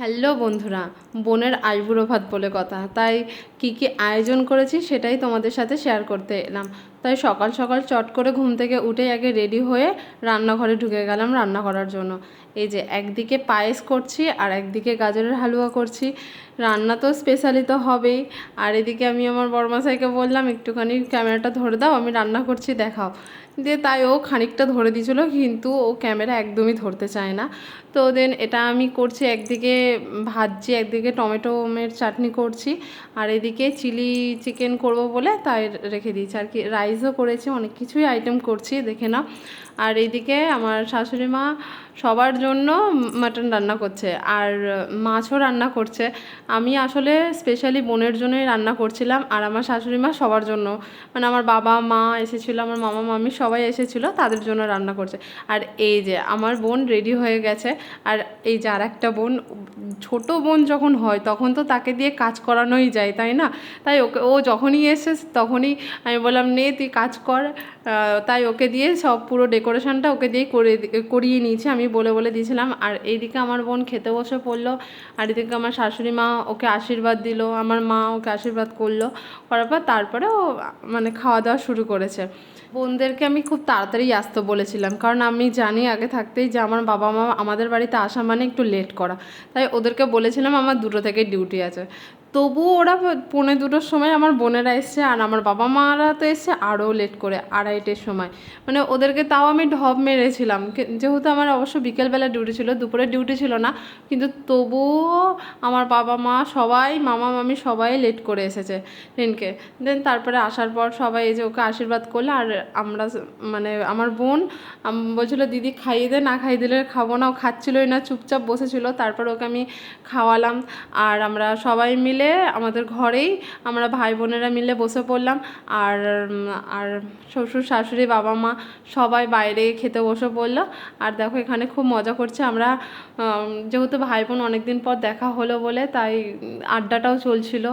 Hello বন্ধুরা, বোনের আইবুড়ো ভাত বলে কথা। তাই কি কি আয়োজন করেছি সেটাই তোমাদের সাথে শেয়ার করতে এলাম। তাই সকাল সকাল চট করে ঘুম থেকে উঠে আগে রেডি হয়ে রান্নাঘরে ঢুকে গেলাম রান্না করার জন্য। এই যে একদিকে পায়েস করছি আর একদিকে গাজরের হালুয়া করছি। রান্না তো স্পেশালি তো হবেই। আর এদিকে আমি আমার বড়মাসাইকে বললাম, একটুখানি ক্যামেরাটা ধরে দাও, আমি রান্না করছি, দেখাও। দিয়ে তাই ও খানিকটা ধরে দিয়েছিলো, কিন্তু ও ক্যামেরা একদমই ধরতে চায় না। তো দেন এটা আমি করছি, একদিকে ভাজছি, একদিকে টমেটোমের চাটনি করছি। আর এদিকে চিলি চিকেন করব বলে তাই রেখে দিয়েছি। আর কি রাইসও করেছি অনেক কিছুই আইটেম করছি দেখে নাও। আর এইদিকে আমার শাশুড়ি মা সবার জন্য মাটন রান্না করছে আর মাছও রান্না করছে। আমি আসলে স্পেশালি বোনের জন্যই রান্না করছিলাম আর আমার শাশুড়ি মা সবার জন্য। মানে আমার বাবা, মা এসেছিল, আমার মামা, মামি সবাই এসেছিল, তাদের জন্য রান্না করছে। আর এই যে আমার বোন রেডি হয়ে গেছে আর এই যে আর একটা বোন, ছোট বোন যখন হয় তখন তো তাকে দিয়ে কাজ করানোই যায়, তাই না? তাই ওকে, ও যখনই এসে তখনই আমি বললাম, নে তুই কাজ কর। তাই ওকে দিয়ে সব পুরো ডেকোরেশনটা ওকে দিয়েই করে করিয়ে নিয়েছি। আমি বলে বলে দিয়েছিলাম, আর এইদিকে আমার বোন খেতে বসে পড়ল, আর এদিকে আমার শাশুড়ি মা ওকে আশীর্বাদ দিল, আমার মা ওকে আশীর্বাদ করল। করার পর তারপরে ও মানে খাওয়া দাওয়া শুরু করেছে। বোনদেরকে আমি খুব তাড়াতাড়ি আসতে বলেছিলাম, কারণ আমি জানি আগে থাকতেই যে আমার বাবা মা আমাদের বাড়িতে আসা মানে একটু লেট করা। তাই ওদেরকে বলেছিলাম, আমার দুটো থেকে ডিউটি আছে। তবুও ওরা পৌনে দুটোর সময় আমার বোনেরা এসছে আর আমার বাবা মারা তো এসছে আরও লেট করে, আড়াইটের সময়। মানে ওদেরকে তাও আমি ঢপ মেরেছিলাম। যেহেতু আমার অবশ্য বিকেলবেলা ডিউটি ছিল, দুপুরে ডিউটি ছিল না, কিন্তু তবুও আমার বাবা মা সবাই, মামা, মামি সবাই লেট করে এসেছে ট্রেনকে দেন তারপরে আসার পর সবাই এই যে ওকে আশীর্বাদ করল আর আমরা মানে আমার বোন বলছিল, দিদি, খাইয়ে দে, না খাইয়ে দিলে খাব না। ও খাচ্ছিলই না, চুপচাপ বসেছিল। তারপর ওকে আমি খাওয়ালাম। আর আমরা সবাই মিলে আমাদের ঘরেই আমরা ভাই বোনেরা মিলে বসে পড়লাম। আর আর শ্বশুর, শাশুড়ি, বাবা, মা সবাই বাইরে খেতে বসে পড়ল। আর দেখো এখানে খুব মজা করছে আমরা। যেহেতু ভাই বোন অনেকদিন পর দেখা হলো বলে, তাই আড্ডাটাও চলছিল।